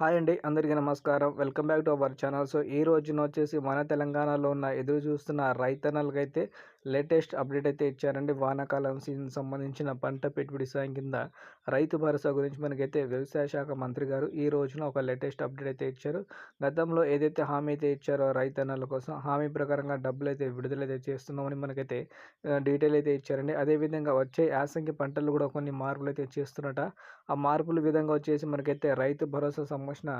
Hi అండి అందరికీ నమస్కారం. Welcome back to our channel. So ఈ రోజున వచ్చేసి మన తెలంగాణలో ఉన్న ఎదురు చూస్తున్న రైతన్నలకైతే లేటెస్ట్ అప్డేట్ అయితే ఇచ్చారండి. వానాకాలం సీజన్ సంబంధించిన పంట పెట్టుబడి సాయం కింద రైతు భరోసా గురించి మనకైతే వ్యవసాయ శాఖ మంత్రి గారు ఈ రోజున ఒక లేటెస్ట్ అప్డేట్ అయితే ఇచ్చారు. గతంలో ఏదైతే హామీ అయితే ఇచ్చారో రైతన్నల కోసం హామీ ప్రకారంగా డబ్బులు అయితే విడుదలైతే చేస్తున్నామని మనకైతే డీటెయిల్ అయితే ఇచ్చారండి. అదేవిధంగా వచ్చే యాసంగి పంటలు కూడా కొన్ని మార్పులు అయితే చేస్తున్నట. ఆ మార్పుల విధంగా వచ్చేసి మనకైతే రైతు భరోసా సంబంధించిన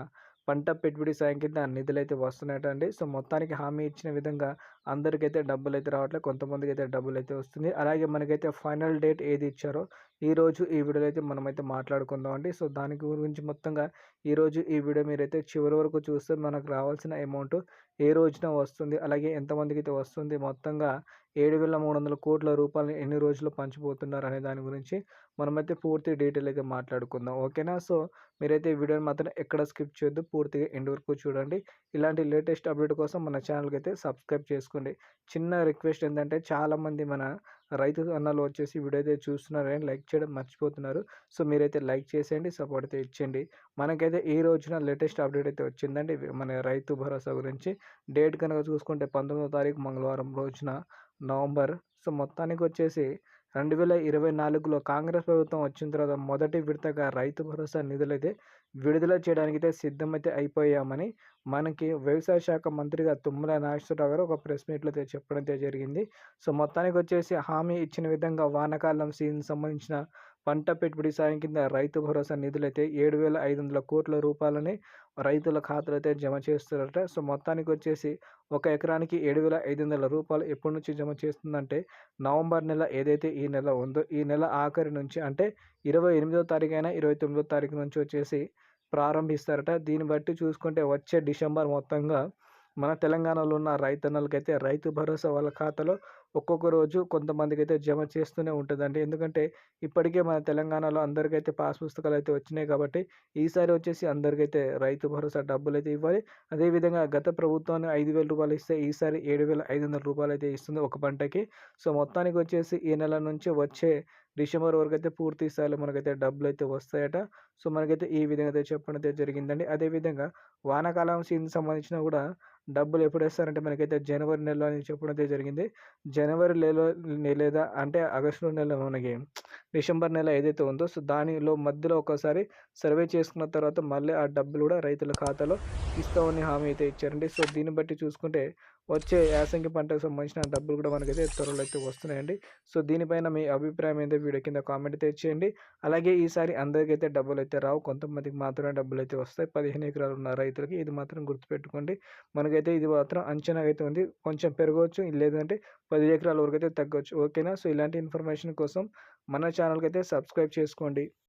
పంట పెట్టుబడి సాయం కింద నిధులు అయితే వస్తున్నాయటండి. సో మొత్తానికి హామీ ఇచ్చిన విధంగా అందరికైతే డబ్బులు అయితే రావట్లేదు కొంతమందికి అయితే డబ్బులు అయితే వస్తుంది. అలాగే మనకైతే ఫైనల్ డేట్ ఏది ఇచ్చారో ఈరోజు ఈ వీడియోలో అయితే మనమైతే మాట్లాడుకుందాం అండి సో దాని గురించి మొత్తంగా ఈరోజు ఈ వీడియో మీరైతే చివరి వరకు చూస్తే మనకు రావాల్సిన అమౌంట్ ఏ రోజున వస్తుంది అలాగే ఎంతమందికి అయితే వస్తుంది మొత్తంగా ఏడు వేల మూడు వందల కోట్ల రూపాయలు ఎన్ని రోజులు పంచిపోతున్నారు అనే దాని గురించి మనమైతే పూర్తి డీటెయిల్ అయితే మాట్లాడుకుందాం. ఓకేనా? సో మీరైతే ఈ వీడియోని మాత్రం ఎక్కడ స్కిప్ చేయొద్దు పూర్తిగా ఎండ్ వరకు చూడండి. ఇలాంటి లేటెస్ట్ అప్డేట్ కోసం మన ఛానల్కి అయితే సబ్స్క్రైబ్ చేసుకోండి. చిన్న రిక్వెస్ట్ ఏంటంటే చాలామంది మన రైతు అన్నలు వచ్చేసి వీడియో అయితే చూస్తున్నారు కానీ లైక్ చేయడం మర్చిపోతున్నారు. సో మీరైతే లైక్ చేసేయండి సపోర్ట్ అయితే ఇచ్చేయండి. మనకైతే ఈ రోజున లేటెస్ట్ అప్డేట్ అయితే వచ్చిందండి. మన రైతు భరోసా గురించి డేట్ కనుక చూసుకుంటే పంతొమ్మిదో తారీఖు మంగళవారం రోజున నవంబర్. సో మొత్తానికి వచ్చేసి రెండు వేల ఇరవై నాలుగులో కాంగ్రెస్ ప్రభుత్వం వచ్చిన తర్వాత మొదటి విడతగా రైతు భరోసా నిధులైతే విడుదల చేయడానికి అయితే సిద్ధమైతే అయిపోయామని మనకి వ్యవసాయ శాఖ మంత్రిగా తుమ్మల నాగేశ్వరరావు గారు ఒక ప్రెస్ మీట్లో అయితే చెప్పడం అయితే జరిగింది. సో మొత్తానికి వచ్చేసి హామీ ఇచ్చిన విధంగా వానాకాలం సీజన్ సంబంధించిన పంట పెట్టుబడి సాయం కింద రైతు భరోసా నిధులైతే ఏడు వేల ఐదు వందల కోట్ల రూపాయలని రైతుల ఖాతాలు అయితే జమ చేస్తున్నారట. సో మొత్తానికి వచ్చేసి ఒక ఎకరానికి ఏడు వేల ఐదు వందల రూపాయలు ఎప్పటి నుంచి జమ చేస్తుందంటే నవంబర్ నెల ఏదైతే ఈ నెల ఉందో ఈ నెల ఆఖరి నుంచి అంటే ఇరవై ఎనిమిదో తారీఖు అయినా ఇరవై తొమ్మిదో తారీఖు నుంచి వచ్చేసి ప్రారంభిస్తారట. దీన్ని బట్టి చూసుకుంటే వచ్చే డిసెంబర్ మొత్తంగా మన తెలంగాణలో ఉన్న రైతన్నలకైతే రైతు భరోసా వాళ్ళ ఖాతాలో ఒక్కొక్క రోజు కొంతమందికి అయితే జమ చేస్తూనే ఉంటుందండి. ఎందుకంటే ఇప్పటికే మన తెలంగాణలో అందరికైతే పాస్ పుస్తకాలు అయితే వచ్చినాయి కాబట్టి ఈసారి వచ్చేసి అందరికైతే రైతు భరోసా డబ్బులు అయితే ఇవ్వాలి. అదేవిధంగా గత ప్రభుత్వాన్ని ఐదు వేల రూపాయలు ఇస్తే ఈసారి ఏడు వేల ఐదు వందల రూపాయలు అయితే ఇస్తుంది ఒక పంటకి. సో మొత్తానికి వచ్చేసి ఈ నెల నుంచి వచ్చే డిసెంబర్ వరకు అయితే పూర్తి స్థాయిలో మనకైతే డబ్బులు అయితే వస్తాయట. సో మనకైతే ఈ విధంగా అయితే చెప్పడం అయితే జరిగిందండి. అదేవిధంగా వానాకాలం సీజన్ సంబంధించిన కూడా డబ్బులు ఎప్పుడు వేస్తారంటే మనకైతే జనవరి నెలలో అని చెప్పడం అయితే జరిగింది. జనవరి నెలలో లేదా అంటే ఆగస్టు నెల మనకి డిసెంబర్ నెల ఏదైతే ఉందో సో దానిలో మధ్యలో ఒకసారి సర్వే చేసుకున్న తర్వాత మళ్ళీ ఆ డబ్బులు కూడా రైతుల ఖాతాలో ఇస్తామని హామీ అయితే ఇచ్చారండి. సో దీన్ని బట్టి చూసుకుంటే వచ్చే యాసంగి పంటకు సంబంధించిన డబ్బులు కూడా మనకైతే త్వరలో అయితే వస్తున్నాయండి. సో దీనిపైన మీ అభిప్రాయం అయితే వీడియో కింద కామెంట్ అయితే చేయండి. అలాగే ఈసారి అందరికైతే డబ్బులు అయితే రావు. కొంతమందికి మాత్రమే డబ్బులు అయితే వస్తాయి. పదిహేను ఎకరాలు ఉన్న రైతులకి ఇది మాత్రం గుర్తుపెట్టుకోండి. మనకైతే ఇది మాత్రం అంచనా అయితే ఉంది. కొంచెం పెరగవచ్చు లేదంటే పది ఎకరాల వరకు అయితే తగ్గవచ్చు. ఓకేనా? సో ఇలాంటి ఇన్ఫర్మేషన్ కోసం మన ఛానల్కి అయితే సబ్స్క్రైబ్ చేసుకోండి.